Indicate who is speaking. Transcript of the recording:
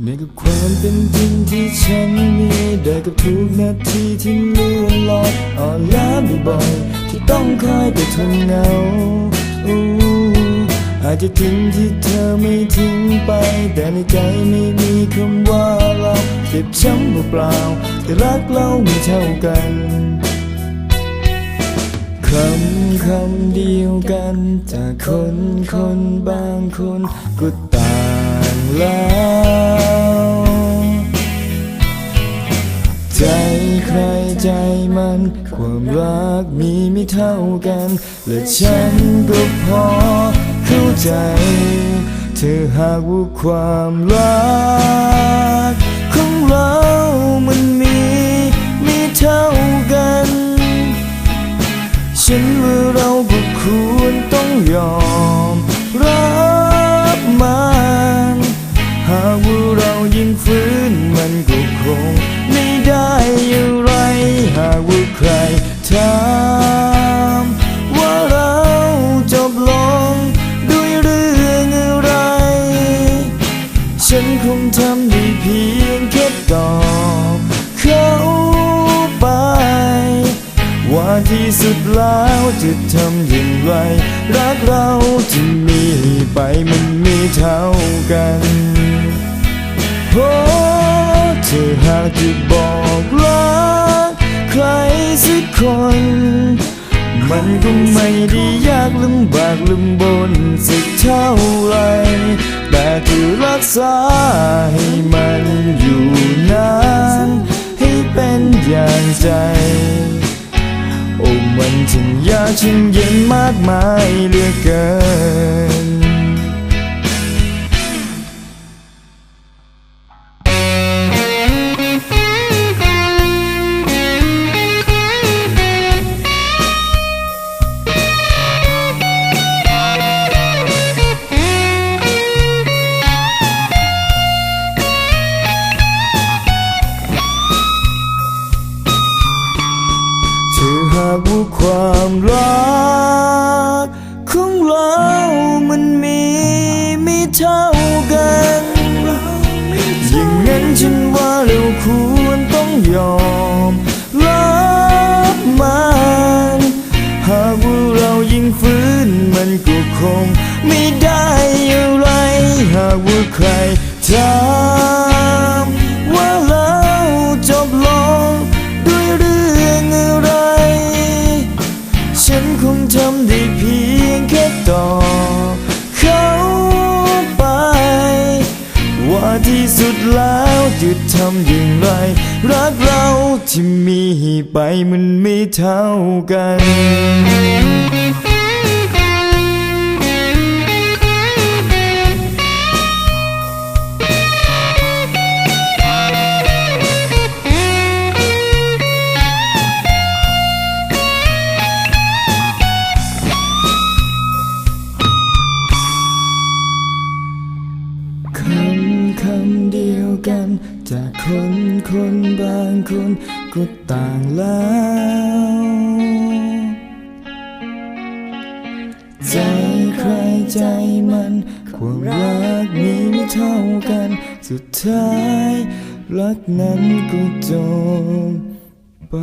Speaker 1: ในกับความเป็นจริงที่ฉันมีได้กับทุกนาทีที่เลื่อนลอยอ่อนล้าบ่อยๆที่ต้องคอยแต่ทนเหงาอู้อาจจะทิ้งที่เธอไม่ทิ้งไป แต่ในใจไม่มีคำว่าเราเจ็บช้ำเปล่าแต่รักเราไม่เท่ากันคำคำเดียวกันจากคนคนบางคนก็ต่างแล้ว ใจใครใจมัน ความรักมีไม่เท่ากัน และฉันก็พอเข้าใจ เธอหากว่าความรักของเรามันมีไม่เท่ากัน ฉันว่าเราก็ควรต้องยอม ทำได้เพียงแค่ตอบเขาไป ว่าที่สุดแล้วจะทำอย่างไร รักเราที่มีไปมันมีเท่ากันโอ้เธอหากจะบอกรักใครสักคนมันก็ไม่ได้ยากลำบากลำบนสัก อย่างใจ โอ้มันถึงยาชิงเย็นมากมายเหลือเกิน ความรักของเรามันมีไม่เท่ากันอย่างนั้นฉันว่าเราควรต้องยอมรับมันหากว่าเรายิ่งฟื้นมันก็คงไม่ได้อะไร หากว่าใครถา สุดแล้วจะทำอย่างไร รักเราที่มีไปมันไม่เท่ากัน กัน จากคนคนบางคนก็ต่างแล้ว ใจใครใจมันความรักมีไม่เท่ากัน สุดท้ายรักนั้นก็จบไป